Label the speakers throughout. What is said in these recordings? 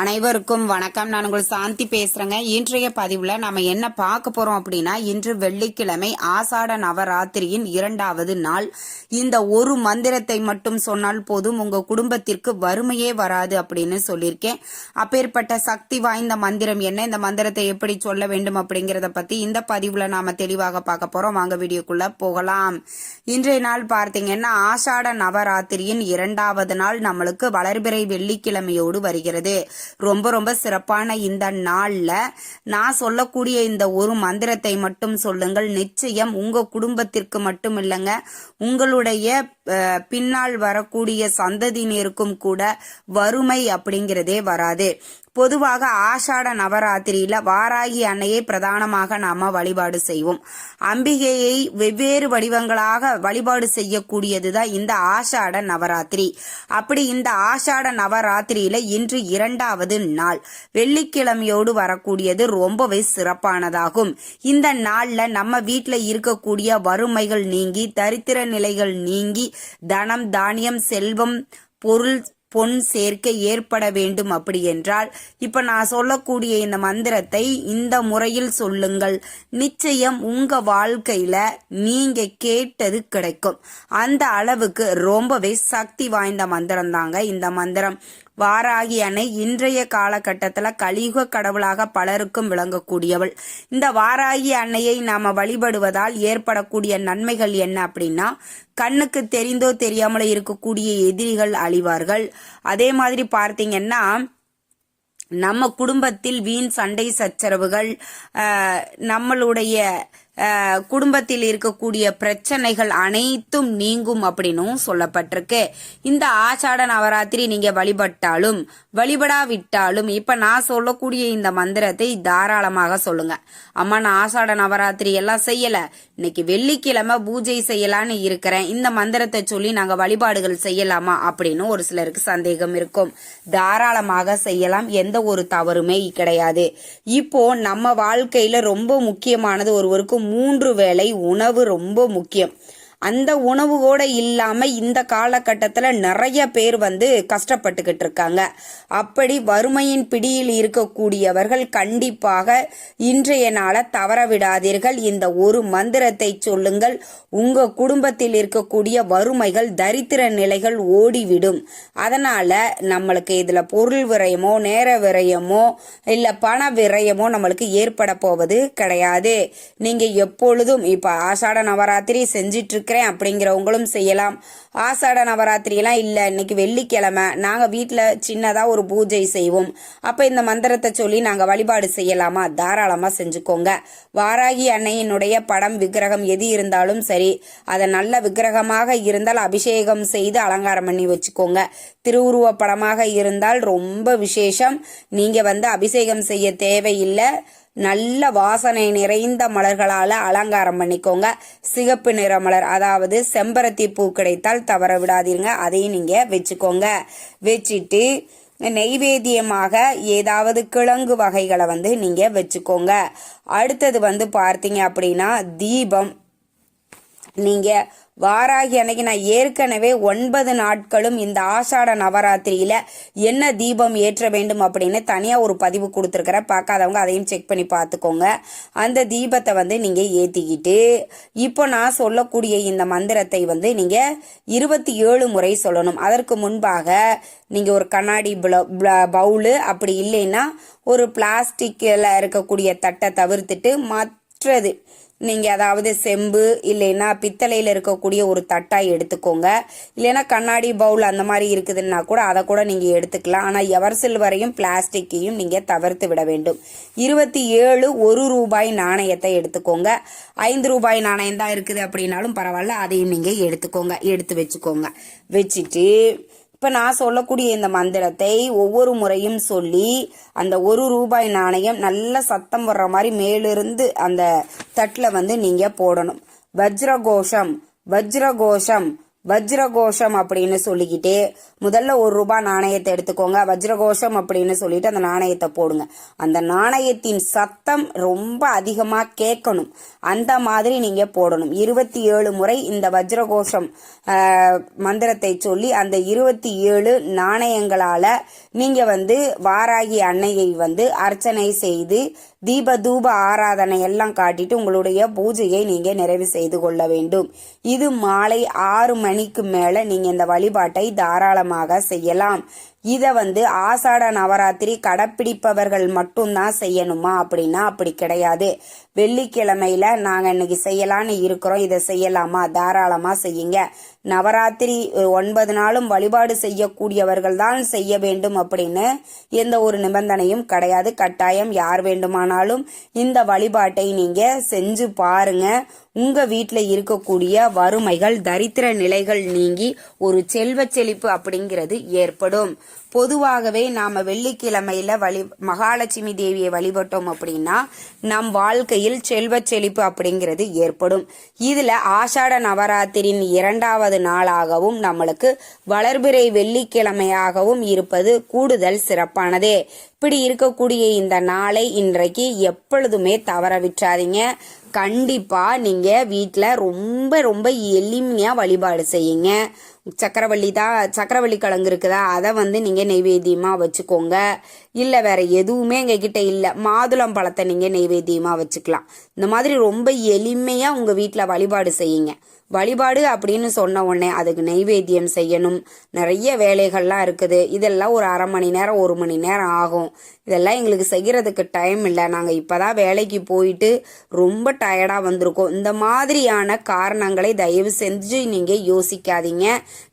Speaker 1: அனைவருக்கும் வணக்கம். நான் உங்கள் சாந்தி பேசுறேங்க. இன்றைய பதிவுல நாம என்ன பார்க்க போறோம் அப்படின்னா இன்று வெள்ளிக்கிழமை ஆசாட நவராத்திரியின் இரண்டாவது நாள். இந்த ஒரு மந்திரத்தை மட்டும் சொன்னால் போதும் உங்க குடும்பத்திற்கு வறுமையே வராது அப்படின்னு சொல்லியிருக்கேன். அப்பேற்பட்ட சக்தி வாய்ந்த மந்திரம் என்ன? இந்த மந்திரத்தை எப்படி சொல்ல வேண்டும் அப்படிங்கறத பத்தி இந்த பதிவுல நாம தெளிவாக பார்க்க போறோம். வாங்க வீடியோக்குள்ள போகலாம். இன்றைய நாள் பார்த்தீங்கன்னா ஆஷாட நவராத்திரியின் இரண்டாவது நாள் நம்மளுக்கு வளர்பிறை வெள்ளிக்கிழமையோடு வருகிறது. ரொம்ப ரொம்ப சிறப்பான இந்த நாளில். நான் சொல்லக்கூடிய இந்த ஒரு மந்திரத்தை மட்டும் சொல்லுங்கள். நிச்சயம் உங்க குடும்பத்திற்கு மட்டும் இல்லைங்க. உங்களுடைய அஹ், பின்னால் வரக்கூடிய சந்ததியினருக்கும் கூட வறுமை அப்படிங்கிறதே வராது. பொதுவாக ஆஷாட நவராத்திரியில வாராகி அன்னையை பிரதானமாக நாம வழிபாடு செய்வோம். அம்பிகையை வெவ்வேறு வடிவங்களாக வழிபாடு செய்யக்கூடியதுதான் இந்த ஆஷாட நவராத்திரி. அப்படி இந்த ஆஷாட நவராத்திரியில இன்று இரண்டாவது நாள். வெள்ளிக்கிழமையோடு வரக்கூடியது ரொம்பவே சிறப்பானதாகும். இந்த நாள்ல நம்ம வீட்டில் இருக்கக்கூடிய வறுமைகள் நீங்கி தரித்திர நிலைகள் நீங்கி தனம் தானியம் செல்வம் பொருள் பொன் சேர்க்கை ஏற்பட வேண்டும் அப்படி என்றால் இப்ப நான் சொல்லக்கூடிய இந்த மந்திரத்தை இந்த முறையில் சொல்லுங்கள். நிச்சயம் உங்க வாழ்க்கையில நீங்க கேட்டது கிடைக்கும். அந்த அளவுக்கு ரொம்பவே சக்தி வாய்ந்த மந்திரம் தாங்க இந்த மந்திரம். வாராகி அன்னை இன்றைய காலகட்டத்தில் கலியுக கடவுளாக பலருக்கும் விளங்கக்கூடியவள். இந்த வாராகி அன்னையை நாம வழிபடுவதால் ஏற்படக்கூடிய நன்மைகள் என்ன அப்படின்னா கண்ணுக்கு தெரிந்தோ தெரியாமலோ இருக்கக்கூடிய எதிரிகள் அழிவார்கள். அதே மாதிரி பார்த்தீங்கன்னா நம்ம குடும்பத்தில் வீண் சண்டை சச்சரவுகள் நம்மளுடைய குடும்பத்தில் இருக்கக்கூடிய பிரச்சனைகள் அனைத்தும் நீங்கும் அப்படின்னும் சொல்லப்பட்டிருக்கு. இந்த ஆஷாட நவராத்திரி நீங்க வழிபட்டாலும் வழிபடாவிட்டாலும் இப்ப நான் சொல்லக்கூடிய இந்த மந்திரத்தை தாராளமாக சொல்லுங்க. அம்மா நான் ஆஷாட நவராத்திரி எல்லாம் செய்யல. இன்னைக்கு வெள்ளிக்கிழமை பூஜை செய்யலான்னு இருக்கிறேன். இந்த மந்திரத்தை சொல்லி நாங்க வழிபாடுகள் செய்யலாமா அப்படின்னு ஒரு சிலருக்கு சந்தேகம் இருக்கும். தாராளமாக செய்யலாம். எந்த ஒரு தவறுமே கிடையாது. இப்போ நம்ம வாழ்க்கையில ரொம்ப முக்கியமானது ஒருவருக்கும் மூன்று வேளை உணவு ரொம்ப முக்கியம். அந்த உணவு கூட இல்லாமல் இந்த காலகட்டத்தில் நிறைய பேர் வந்து கஷ்டப்பட்டுக்கிட்டு இருக்காங்க. அப்படி வறுமையின் பிடியில் இருக்கக்கூடியவர்கள் கண்டிப்பாக இன்றைய நாளை தவற விடாதீர்கள். இந்த ஒரு மந்திரத்தை சொல்லுங்கள். உங்கள் குடும்பத்தில் இருக்கக்கூடிய வறுமைகள் தரித்திர நிலைகள் ஓடிவிடும். அதனால் நம்மளுக்கு இதில் பொருள் விரயமோ நேர விரயமோ இல்லை பண விரயமோ நம்மளுக்கு ஏற்பட போவது கிடையாது. நீங்கள் எப்பொழுதும் இப்போ ஆஷாட நவராத்திரி செஞ்சிட்டு இருக்கிறேன் அப்படிங்கிறவங்களும் செய்யலாம். ஆசாட நவராத்திரியெல்லாம் இல்லை இன்னைக்கு வெள்ளிக்கிழமை. நாங்கள் வீட்டில் சின்னதாக ஒரு பூஜை செய்வோம். அப்போ இந்த மந்திரத்தை சொல்லி நாங்கள் வழிபாடு செய்யலாமா? தாராளமாக செஞ்சுக்கோங்க. வாராகி அன்னையினுடைய படம் விக்கிரகம் எது இருந்தாலும் சரி அதை நல்ல விக்கிரகமாக இருந்தால் அபிஷேகம் செய்து அலங்காரம் பண்ணி வச்சுக்கோங்க. திருவுருவ படமாக இருந்தால் ரொம்ப விசேஷம். நீங்கள் வந்து அபிஷேகம் செய்ய தேவையில்லை. நல்ல வாசனை நிறைந்த மலர்களால் அலங்காரம் பண்ணிக்கோங்க. சிகப்பு நிற மலர் அதாவது செம்பருத்தி பூ கிடைத்தால் தவற விடாதீங்க. அதையும் நீங்கள் வச்சுக்கோங்க. வச்சுட்டு நெய்வேத்தியமாக ஏதாவது கிழங்கு வகைகளை வந்து நீங்கள் வச்சுக்கோங்க. அடுத்தது வந்து பார்த்தீங்க அப்படின்னா தீபம். நீங்கள் வாராகி அன்னைக்கு நான் ஏற்கனவே ஒன்பது நாட்களும் இந்த ஆஷாட நவராத்திரியில என்ன தீபம் ஏற்ற வேண்டும் அப்படின்னு தனியா ஒரு பதிவு கொடுத்துருக்கிறேன் பார்க்காதவங்க அதையும் செக் பண்ணி பார்த்துக்கோங்க. அந்த தீபத்தை வந்து நீங்க ஏத்திக்கிட்டு இப்போ நான் சொல்லக்கூடிய இந்த மந்திரத்தை வந்து நீங்க இருபத்தி ஏழு முறை சொல்லணும். அதற்கு முன்பாக நீங்க ஒரு கண்ணாடி பவுலு அப்படி இல்லைன்னா ஒரு பிளாஸ்டிக்ல இருக்கக்கூடிய தட்டை தவிர்த்துட்டு மற்றது நீங்கள் அதாவது செம்பு இல்லைன்னா பித்தளையில் இருக்கக்கூடிய ஒரு தட்டாய் எடுத்துக்கோங்க. இல்லைன்னா கண்ணாடி பவுல் அந்த மாதிரி இருக்குதுன்னா கூட அதை கூட நீங்கள் எடுத்துக்கலாம். ஆனால் எவர் சில்வரையும் பிளாஸ்டிக்கையும் நீங்கள் தவிர்த்து விட வேண்டும். இருபத்தி ஏழு ஒரு ரூபாய் நாணயத்தை எடுத்துக்கோங்க. ஐந்து ரூபாய் நாணயம் தான் இருக்குது அப்படின்னாலும் பரவாயில்ல அதையும் நீங்கள் எடுத்துக்கோங்க எடுத்து வச்சுக்கோங்க. வச்சுட்டு இப்போ நான் சொல்லக்கூடிய இந்த மந்திரத்தை ஒவ்வொரு முறையும் சொல்லி அந்த ஒரு ரூபாய் நாணயம் நல்ல சத்தம் வர்ற மாதிரி மேலிருந்து அந்த தட்டில் வந்து நீங்கள் போடணும். வஜ்ரகோஷம் வஜ்ரகோஷம். வஜ்ரகோஷம் அப்படின்னு சொல்லிக்கிட்டு முதல்ல ஒரு ரூபாய் நாணயத்தை எடுத்துக்கோங்க. வஜ்ரகோஷம் அப்படின்னு சொல்லிட்டு அந்த நாணயத்தை போடுங்க. அந்த நாணயத்தின் சத்தம் ரொம்ப அதிகமாக கேட்கணும். அந்த மாதிரி நீங்கள் போடணும். இருபத்தி ஏழு முறை இந்த வஜ்ரகோஷம் மந்திரத்தை சொல்லி அந்த இருபத்தி ஏழு நாணயங்களால் நீங்கள் வந்து வாராகி அன்னையை வந்து அர்ச்சனை செய்து தீப தூப ஆராதனை எல்லாம் காட்டிட்டு உங்களுடைய பூஜையை நீங்கள் நிறைவு செய்து கொள்ள வேண்டும். இது மாலை ஆறு மணி மணிக்கு மேல நீங்க இந்த வழிபாட்டை தாராளமாக செய்யலாம். இதை வந்து ஆசாட நவராத்திரி கடைப்பிடிப்பவர்கள் மட்டும்தான் செய்யணுமா அப்படின்னா அப்படி கிடையாது. வெள்ளிக்கிழமையில நாங்கள் இன்னைக்கு செய்யலான்னு இருக்கிறோம். இதை செய்யலாமா? தாராளமா செய்யுங்க. நவராத்திரி ஒன்பது நாளும் வழிபாடு செய்யக்கூடியவர்கள் தான் செய்ய வேண்டும் அப்படின்னு எந்த ஒரு நிபந்தனையும் கிடையாது. கட்டாயம் யார் வேண்டுமானாலும் இந்த வழிபாட்டை நீங்க செஞ்சு பாருங்க. உங்க வீட்டில் இருக்கக்கூடிய வறுமைகள் தரித்திர நிலைகள் நீங்கி ஒரு செல்வ செழிப்பு அப்படிங்கிறது ஏற்படும். பொதுவாகவே நாம வெள்ளிக்கிழமையில வழி மகாலட்சுமி தேவியை வழிபட்டோம் அப்படின்னா நம் வாழ்க்கையில் செல்வ செழிப்பு அப்படிங்கிறது ஏற்படும். இதுல ஆஷாட நவராத்திரியின் இரண்டாவது நாளாகவும் நம்மளுக்கு வளர்பிறை வெள்ளிக்கிழமையாகவும் இருப்பது கூடுதல் சிறப்பானதே. இப்படி இருக்கக்கூடிய இந்த நாளை இன்றைக்கு எப்பொழுதுமே தவற விட்டுறாதீங்க. கண்டிப்பா நீங்க வீட்டில் ரொம்ப ரொம்ப எளிமையா வழிபாடு செய்யுங்க. சக்கரவள்ளி தான் சக்கரவள்ளி கிழங்கு இருக்குதா அதை வந்து நீங்கள் நெய்வேத்தியமாக வச்சுக்கோங்க. இல்லை வேறு எதுவுமே எங்க இல்லை. மாதுளம் பழத்தை நீங்கள் நெய்வேத்தியமாக வச்சுக்கலாம். இந்த மாதிரி ரொம்ப எளிமையாக உங்கள் வீட்டில் வழிபாடு செய்யுங்க. வழிபாடு அப்படின்னு சொன்ன உடனே அதுக்கு நெய்வேத்தியம் செய்யணும். நிறைய வேலைகள்லாம் இருக்குது. இதெல்லாம் ஒரு அரை மணி நேரம் ஒரு மணி நேரம் ஆகும். இதெல்லாம் எங்களுக்கு செய்கிறதுக்கு டைம் இல்லை. நாங்கள் இப்போ தான் வேலைக்கு போயிட்டு ரொம்ப டயர்டாக வந்திருக்கோம். இந்த மாதிரியான காரணங்களை தயவு செஞ்சு நீங்கள் யோசிக்காதீங்க.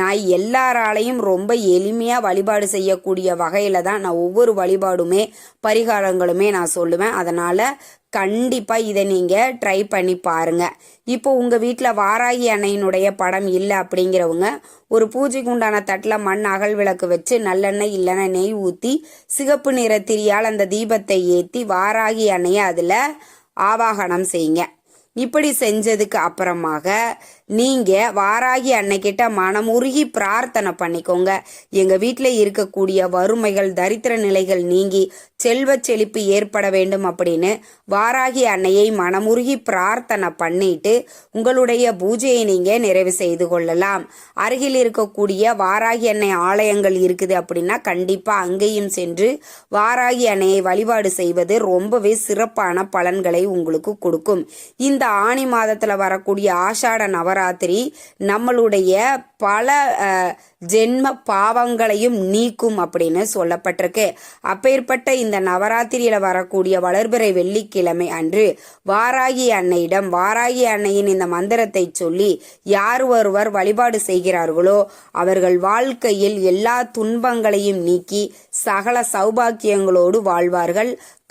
Speaker 1: நான் எல்லாராலையும் ரொம்ப எளிமையாக வழிபாடு செய்யக்கூடிய வகையில் தான் நான் ஒவ்வொரு வழிபாடுமே பரிகாரங்களுமே நான் சொல்லுவேன். அதனால் கண்டிப்பாக இதை நீங்கள் ட்ரை பண்ணி பாருங்க. இப்போ உங்கள் வீட்டில் வாராகி அன்னையினுடைய படம் இல்லை அப்படிங்கிறவங்க ஒரு பூஜைக்கு உண்டான தட்டில் மண் அகல் விளக்கு வச்சு நல்லெண்ணெய் இல்லைன்னா நெய் ஊற்றி சிகப்பு நிற திரியால் அந்த தீபத்தை ஏற்றி வாராகி அன்னையை அதில் ஆவாகனம் செய்யுங்க. இப்படி செஞ்சதுக்கு அப்புறமாக நீங்க வாராகி அன்னைக்கிட்ட மனமுருகி பிரார்த்தனை பண்ணிக்கோங்க. எங்க வீட்டில் இருக்கக்கூடிய வறுமைகள் தரித்திர நிலைகள் நீங்கி செல்வ செழிப்பு ஏற்பட வேண்டும் அப்படின்னு வாராகி அன்னையை மனமுருகி பிரார்த்தனை பண்ணிட்டு உங்களுடைய பூஜையை நீங்க நிறைவு செய்து கொள்ளலாம். அருகில் இருக்கக்கூடிய வாராகி அன்னை ஆலயங்கள் இருக்குது அப்படின்னா கண்டிப்பா அங்கேயும் சென்று வாராகி அன்னையை வழிபாடு செய்வது ரொம்பவே சிறப்பான பலன்களை உங்களுக்கு கொடுக்கும். இந்த ஆணி மாதத்துல வரக்கூடிய ஆஷாட நவ நவராத்திரி நம்மளுடைய பல ஜென்ம பாவங்களையும் நீக்கும் அப்படின்னு சொல்லப்பட்டிருக்கு. அப்பேற்பட்ட இந்த நவராத்திரியில வரக்கூடிய வளர்பிறை வெள்ளிக்கிழமை அன்று வாராகி அன்னையிடம் வாராகி அன்னையின் இந்த மந்திரத்தை சொல்லி யார் ஒருவர் வழிபாடு செய்கிறார்களோ அவர்கள் வாழ்க்கையில் எல்லா துன்பங்களையும் நீக்கி சகல சௌபாக்கியங்களோடு வாழ்வார்கள்.